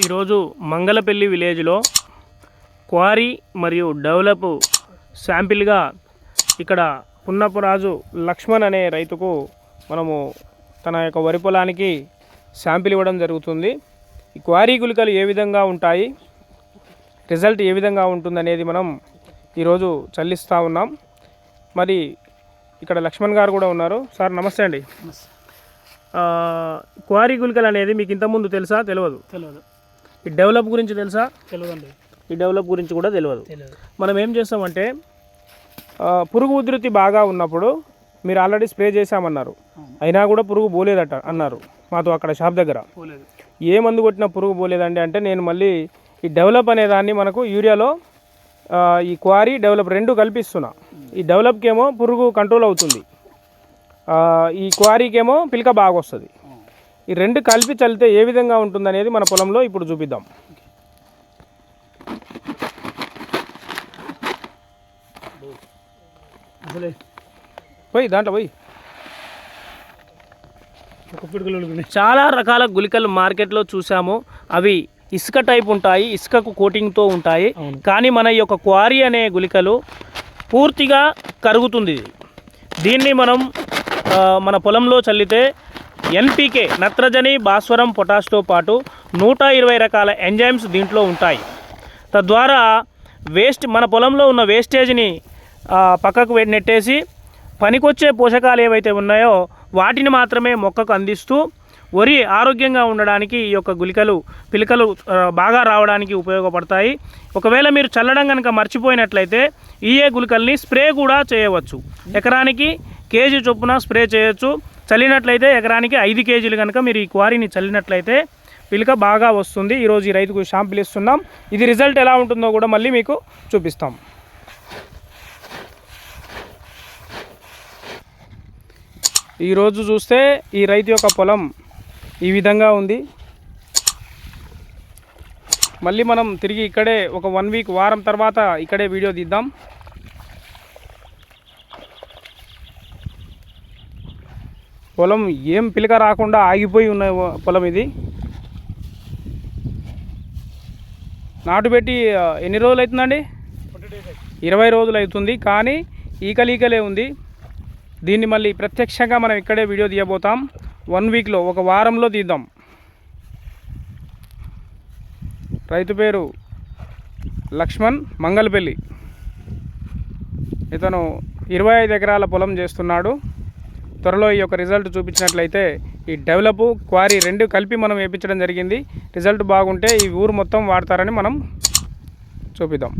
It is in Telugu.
ఈరోజు మంగళపల్లి విలేజ్లో క్వారీ మరియు డెవలప్ శాంపిల్గా ఇక్కడ పున్నపురాజు లక్ష్మణ్ అనే రైతుకు మనము తన యొక్క వరి పొలానికి శాంపిల్ ఇవ్వడం జరుగుతుంది. ఈ క్వారీ గుళికలు ఏ విధంగా ఉంటాయి? రిజల్ట్ ఏ విధంగా ఉంటుందనేది మనం ఈరోజు చల్లిస్తూ ఉన్నాం. మరి ఇక్కడ లక్ష్మణ్ గారు కూడా ఉన్నారు. సార్ నమస్తే అండి. క్వారీ గుళికలు అనేది మీకు ఇంతకుముందు తెలుసా? తెలియదు. తెలియదు. ఈ డెవలప్ గురించి తెలుసా? తెలియదండి ఈ డెవలప్ గురించి కూడా తెలియదు మనం ఏం చేస్తామంటే పురుగు ఉధృతి బాగా ఉన్నప్పుడు మీరు ఆల్రెడీ స్ప్రే చేశామన్నారు. అయినా కూడా పురుగు పోలేదట అన్నారు మాతో అక్కడ షాప్ దగ్గర. ఏ మందు కొట్టినా పురుగు పోలేదండి అంటే నేను మళ్ళీ ఈ డెవలప్ అనే దాన్ని మనకు యూరియాలో ఈ క్వారీ డెవలప్ రెండు కల్పిస్తున్నా. ఈ డెవలప్కి ఏమో పురుగు కంట్రోల్ అవుతుంది. ఈ క్వారీకేమో పిలక బాగా వస్తుంది ఈ రెండు కలిపి చల్లితే ఏ విధంగా ఉంటుందనేది మన పొలంలో ఇప్పుడు చూపిద్దాం. పోయి దాంట్లో పోయి. చాలా రకాల గుళికలు మార్కెట్లో చూసాము. అవి ఇసుక టైప్ ఉంటాయి ఇసుకకు కోటింగ్తో ఉంటాయి. కానీ మన ఈ యొక్క క్వారీ అనే గుళికలు పూర్తిగా కరుగుతుంది. దీన్ని మనం మన పొలంలో చల్లితే ఎన్పికే నత్రజని భాస్వరం పొటాష్తో పాటు నూట ఇరవై రకాల ఎంజైమ్స్ దీంట్లో ఉంటాయి. తద్వారా వేస్ట్ మన పొలంలో ఉన్న వేస్టేజ్ని పక్కకు నెట్టేసి పనికొచ్చే పోషకాలు ఏవైతే ఉన్నాయో వాటిని మాత్రమే మొక్కకు అందిస్తూ వరి ఆరోగ్యంగా ఉండడానికి ఈ యొక్క గుళికలు పిలికలు బాగా రావడానికి ఉపయోగపడతాయి. ఒకవేళ మీరు చల్లడం కనుక మర్చిపోయినట్లయితే ఈఏ గులికల్ని స్ప్రే కూడా చేయవచ్చు. ఎకరానికి కేజీ చొప్పున స్ప్రే చేయొచ్చు. చల్లినట్లయితే ఎకరానికి ఐదు కేజీలు కనుక మీరు ఈ క్వారీని చల్లినట్లయితే పిలిక బాగా వస్తుంది. ఈరోజు ఈ రైతుకు షాంపుల్ ఇస్తున్నాం. ఇది రిజల్ట్ ఎలా ఉంటుందో కూడా మళ్ళీ మీకు చూపిస్తాం. ఈరోజు చూస్తే ఈ రైతు యొక్క పొలం ఈ విధంగా ఉంది. మళ్ళీ మనం తిరిగి ఇక్కడే ఒక వన్ వీక్ వారం తర్వాత ఇక్కడే వీడియో తీద్దాం. పొలం ఏం పిలక రాకుండా ఆగిపోయి ఉన్న పొలం ఇది. నాటు పెట్టి ఎన్ని రోజులు అవుతుందండి? ఇరవై రోజులు అవుతుంది కానీ ఈకలీకలే ఉంది. దీన్ని మళ్ళీ ప్రత్యక్షంగా మనం ఇక్కడే వీడియో తీయబోతాం. వన్ వీక్లో ఒక వారంలో తీద్దాం. రైతు పేరు లక్ష్మణ్ మంగళపల్లి ఇతను ఇరవై ఐదు ఎకరాల పొలం చేస్తున్నాడు. త్వరలో ఈ యొక్క రిజల్ట్ చూపించినట్లయితే ఈ డెవలప్ క్వారీ రెండు కలిపి మనం వేయించడం జరిగింది. రిజల్ట్ బాగుంటే ఈ ఊరు మొత్తం వాడతారని మనం చూపిద్దాం.